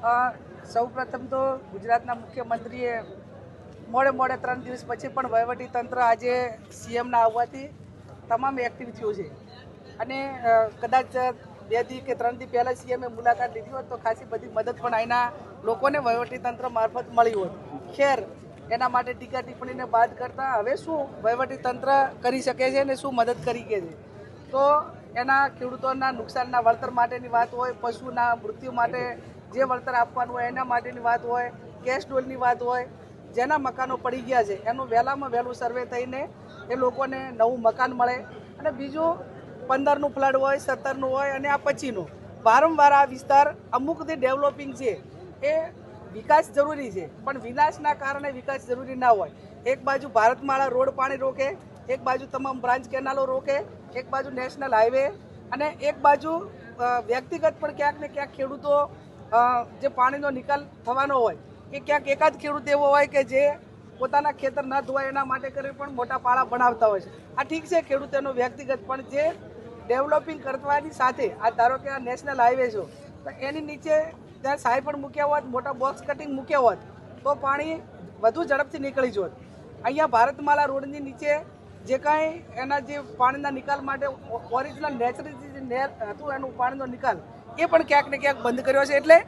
સૌ પ્રથમ તો ગુજરાતના મુખ્યમંત્રીએ મોડે મોડે ત્રણ દિવસ પછી પણ વહીવટી તંત્ર આજે સીએમના આવવાથી તમામ એક્ટિવ થયું છે. અને કદાચ બે દી કે ત્રણ દી પહેલાં સીએમએ મુલાકાત લીધી હોત તો ખાસી બધી મદદ પણ અહીંના લોકોને વહીવટી તંત્ર મારફત મળી હોત. ખેર, એના માટે ટીકા ટિપ્પણીને બાદ કરતાં હવે શું વહીવટી તંત્ર કરી શકે છે અને શું મદદ કરી કે છે? તો એના ખેડૂતોના નુકસાનના વળતર માટેની વાત હોય, પશુના મૃત્યુ માટે જે વળતર આપવાનું હોય, એના માટેની વાત હોય કેશ ડોલની વાત હોય, જેના મકાનો પડી ગયા છે, એનું વહેલામાં વહેલું સર્વે થઈને એ લોકોને નવું મકાન મળે. અને બીજું, પંદરનું ફ્લડ હોય, સત્તરનું હોય અને આ પછીનું વારંવાર આ વિસ્તાર અમુકથી ડેવલપિંગ છે, એ વિકાસ જરૂરી છે, પણ વિનાશના કારણે વિકાસ જરૂરી ના હોય. એક બાજુ ભારતમાળા રોડ પાણી રોકે એક બાજુ તમામ બ્રાન્ચ કેનાલો રોકે, એક બાજુ નેશનલ હાઈવે અને એક બાજુ વ્યક્તિગત પણ ક્યાંક ને ક્યાંક ખેડૂતો જે પાણીનો નિકાલ થવાનો હોય, એ ક્યાંક એકાદ ખેડૂત એવો હોય કે જે પોતાના ખેતર ન ધોવાય એના માટે કરી પણ મોટા પાળા બનાવતા હોય છે. આ ઠીક છે ખેડૂતોનો વ્યક્તિગત, પણ જે ડેવલપિંગ કરવાની સાથે, આ ધારો કે આ નેશનલ હાઈવે છે, તો એની નીચે ત્યાં સાઈ પણ મૂક્યા હોત, મોટા બોક્સ કટિંગ મૂક્યા હોત, તો પાણી વધુ ઝડપથી નીકળી જોત. અહીંયા ભારતમાલા રોડની નીચે જે કાંઈ એના જે પાણીના નિકાલ માટે ઓરિજિનલ નેચરલ જે નેર હતું, એનું પાણીનો નિકાલ એ પણ ક્યાંક ને ક્યાંક બંધ કર્યો છે એટલે